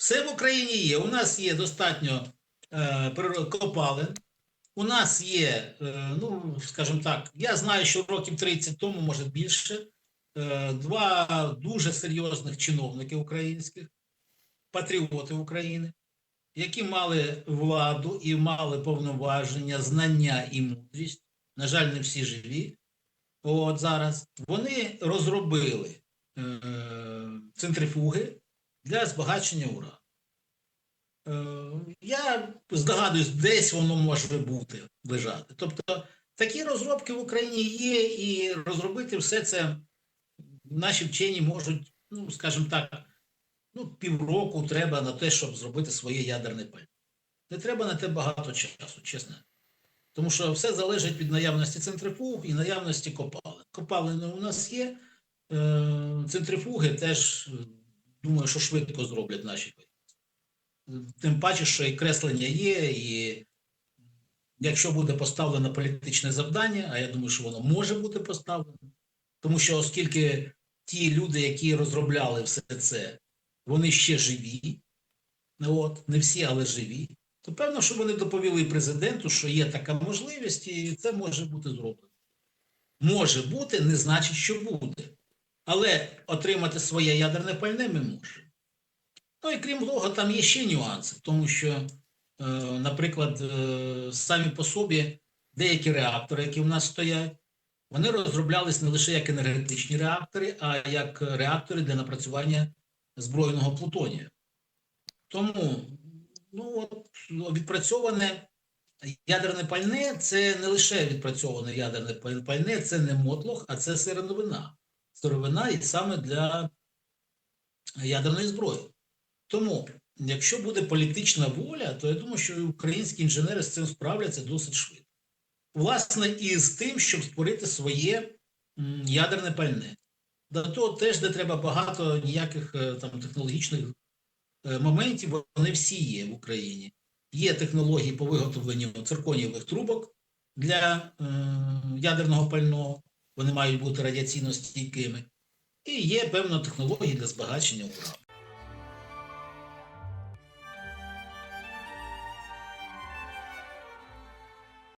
Все в Україні є. У нас є достатньо е, копалин. У нас є, е, ну, скажімо так, я знаю, що років 30 тому, може більше, е, два дуже серйозних чиновники українських, патріоти України, які мали владу і мали повноваження, знання і мудрість. На жаль, не всі живі. От зараз вони розробили е, центрифуги для збагачення урану. Е, я здогадуюсь, десь воно може бути лежати. Тобто такі розробки в Україні є, і розробити все це наші вчені можуть, ну, скажімо так, ну, півроку треба на те, щоб зробити своє ядерне пальне. Не треба на те багато часу, чесно. Тому що все залежить від наявності центрифуг і наявності копалин. Копалини у нас є, е, центрифуги теж, думаю, що швидко зроблять наші воєнці. Тим паче, що і креслення є, і якщо буде поставлено політичне завдання, а я думаю, що воно може бути поставлено, тому що оскільки ті люди, які розробляли все це, вони ще живі, от, не всі, але живі, то певно, що вони доповіли президенту, що є така можливість, і це може бути зроблено. Може бути, не значить, що буде. Але отримати своє ядерне пальне ми можемо. Ну і крім того, там є ще нюанси, тому що, е, наприклад, е, самі по собі деякі реактори, які в нас стоять, вони розроблялись не лише як енергетичні реактори, а як реактори для напрацювання збройного плутонію. Тому ну, от, відпрацьоване ядерне пальне це не лише відпрацьоване ядерне пальне, це не мотлох, а це сировина. Сировина і саме для ядерної зброї. Тому, якщо буде політична воля, то я думаю, що українські інженери з цим справляться досить швидко. Власне, і з тим, щоб створити своє ядерне пальне. До того теж, де треба багато ніяких е, там технологічних е, моментів, вони всі є в Україні. Є технології по виготовленню цирконієвих трубок для е, ядерного пального, вони мають бути радіаційно стійкими. І є певна технологія для збагачення урану.